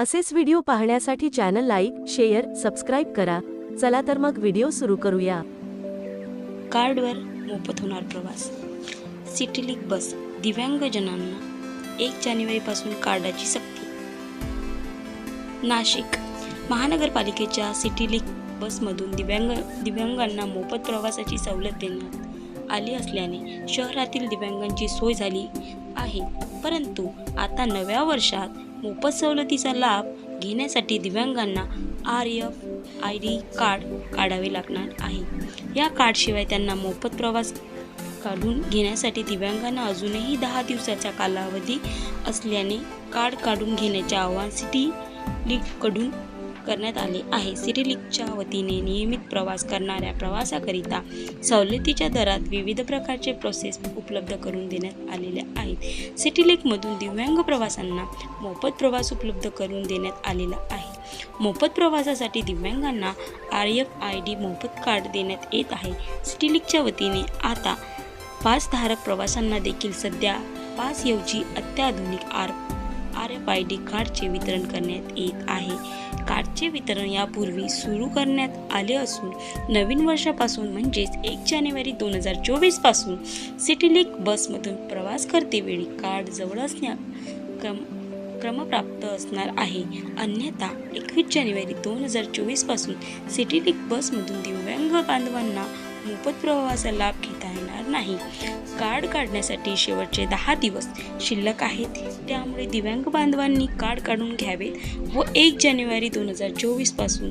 असेच व्हिडिओ पाहण्यासाठी channel like share subscribe करा. चला तर मग व्हिडिओ सुरू करूया. कार्डवर मोफत होणार प्रवास. सिटीलिक बस दिव्यांगजनांना एक जानेवारीपासून कार्डाची सक्ती. नाशिक महानगरपालिकेच्या सिटीलिक बसमधून दिव्यांग दिव्यांगांना मोफत प्रवासाची सवलत देण्यात आली असल्याने शहरातील दिव्यांगांची सोय झाली आहे. परंतु आता नव्या वर्षात मोफत सवलतीचा लाभ घेण्यासाठी दिव्यांगांना R F I D card काढावे लागणार आहे. या कार्डशिवाय त्यांना मोफत प्रवास काढून घेण्यासाठी दिव्यांगांना अजूनही दहा दिवसाचा कालावधी असल्याने कार्ड काढून घेण्याचे आव्हान सिटी लीगकडून करण्यात आले आहे. सिटी लीगच्या वतीने नियमित प्रवास करणाऱ्या प्रवासाकरिता सवलतीच्या दरात विविध प्रकारचे प्रोसेस उपलब्ध करून देण्यात आलेल्या आहेत. सिटीलिकमधून दिव्यांग प्रवासांना मोफत प्रवास उपलब्ध करून देण्यात आलेला आहे. मोफत प्रवासासाठी दिव्यांगांना आर एफ आय डी मोफत कार्ड देण्यात येत आहे. सिटीलिकच्या वतीने आता पासधारक प्रवाशांना देखील सध्या पासऐवजी अत्याधुनिक R R F I D कार्डचे वितरण करण्यात येत आहे. कार्डचे वितरण यापूर्वी सुरू करण्यात आले असून नवीन वर्षापासून म्हणजेच एक जानेवारी दोन हजार चोवीसपासून सिटीलिक बसमधून प्रवास करतेवेळी कार्ड जवळ असण्या क्रम क्रमप्राप्त असणार आहे. अन्यथा एकवीस जानेवारी दोन हजार चोवीसपासून सिटीलिक बसमधून दिव्यांग बांधवांना मोफत प्रवासाचा लाभ घेता येणार नाही. कार्ड काढण्यासाठी शेवटचे दहा दिवस शिल्लक आहेत. त्यामुळे दिव्यांग बांधवांनी कार्ड काढून घ्यावेत व एक जानेवारी दोन हजार चोवीसपासून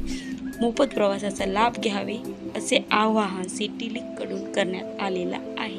मोफत प्रवासाचा लाभ घ्यावे असे आवाहन सिटी लीगकडून करण्यात आलेलं आहे.